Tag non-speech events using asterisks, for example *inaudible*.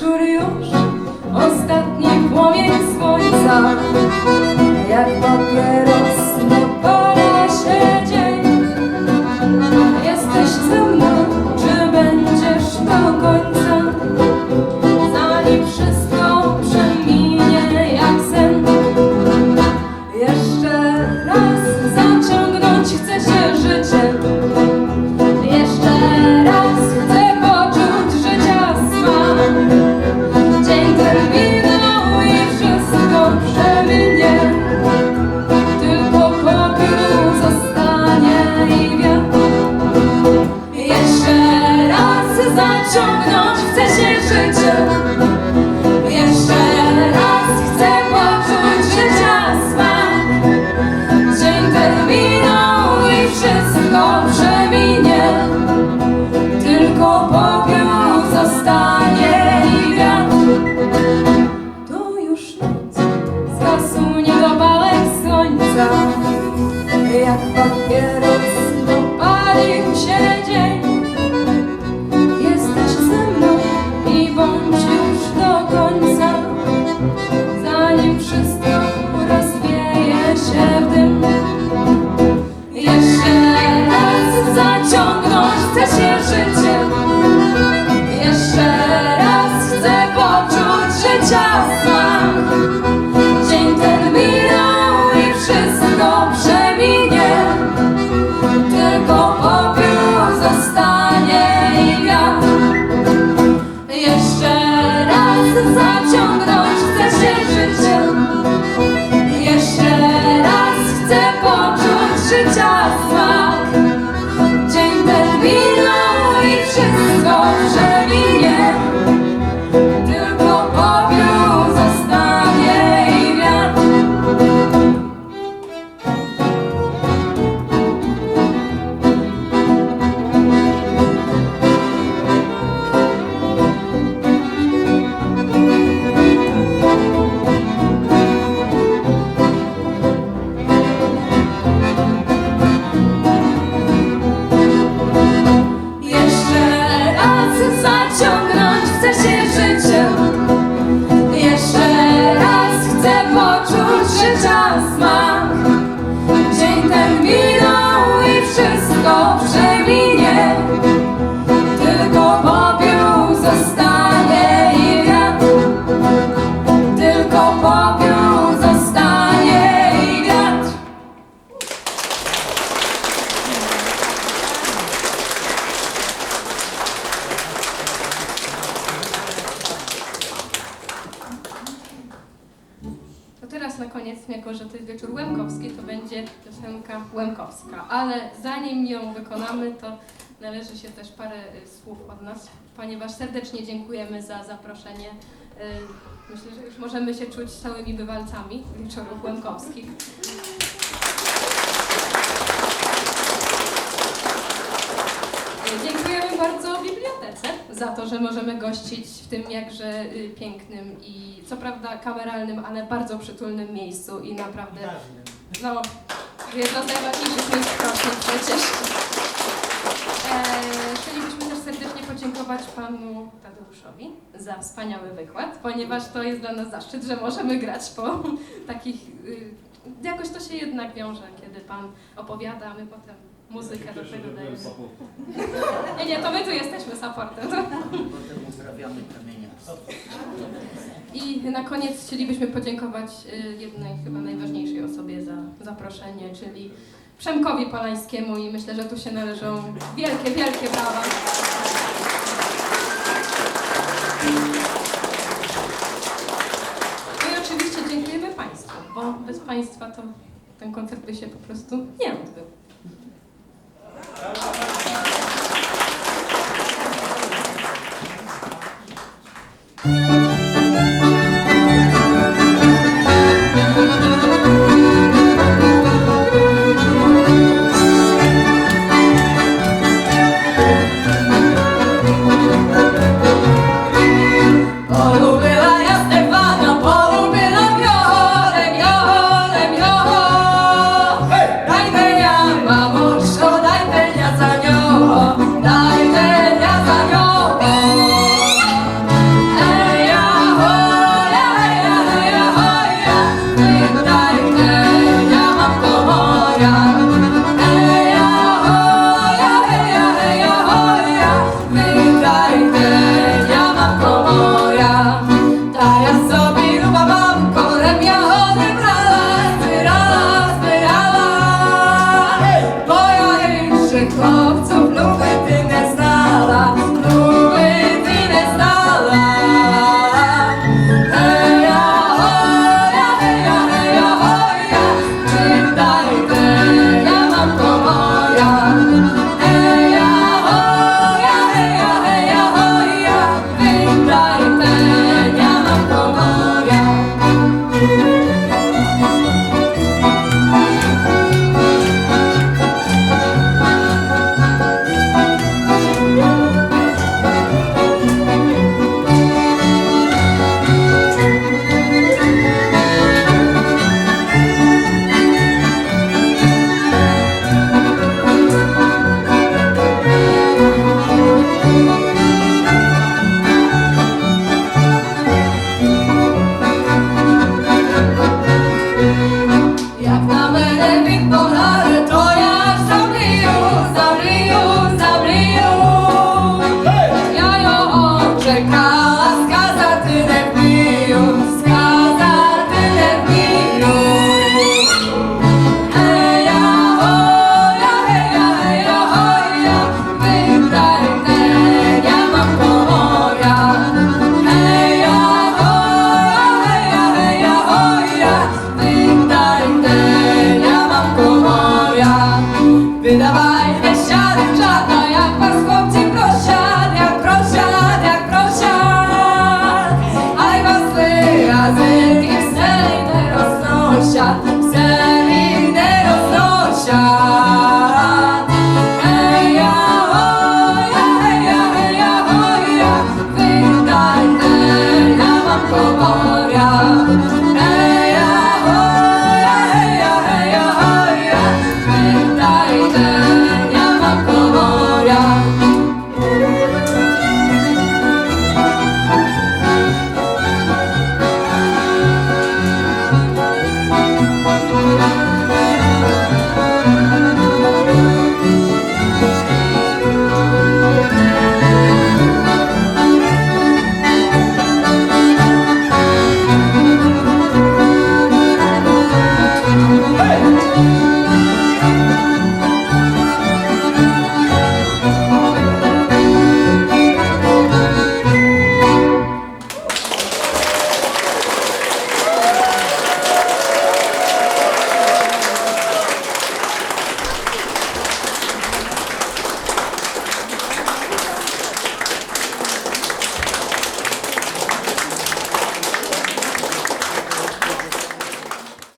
wieczór już, ostatni płomień słońca, jak papieros dopala się dzień. Jesteś ze mną, czy będziesz do końca, zaciągnąć chce się życie. Jeszcze raz chcę poczuć smak. Jest wieczór Łemkowski, to będzie piosenka Łemkowska. Ale zanim ją wykonamy, to należy się też parę y, słów od nas, ponieważ serdecznie dziękujemy za zaproszenie. Y, Myślę, że już możemy się czuć stałymi bywalcami wieczorów Łemkowskich. Y, Dziękujemy bardzo bibliotece za to, że możemy gościć w tym jakże y, pięknym i co prawda kameralnym, ale bardzo przytulnym miejscu i naprawdę, no, jedno z najważniejszych miejsc Krośnie przecież. E, chcielibyśmy też serdecznie podziękować panu Tadeuszowi za wspaniały wykład, ponieważ to jest dla nas zaszczyt, że możemy grać po takich, y, jakoś to się jednak wiąże, kiedy pan opowiada, a my potem muzykę do tego dajemy. *laughs* Nie, nie, to my tu jesteśmy supportem. *laughs* Potem uzdrawiamy kamienia. I na koniec chcielibyśmy podziękować y, jednej chyba najważniejszej osobie za zaproszenie, czyli Przemkowi Polańskiemu i myślę, że tu się należą wielkie, wielkie brawa. No i oczywiście dziękujemy Państwu, bo bez Państwa to ten koncert by się po prostu nie odbył. моря.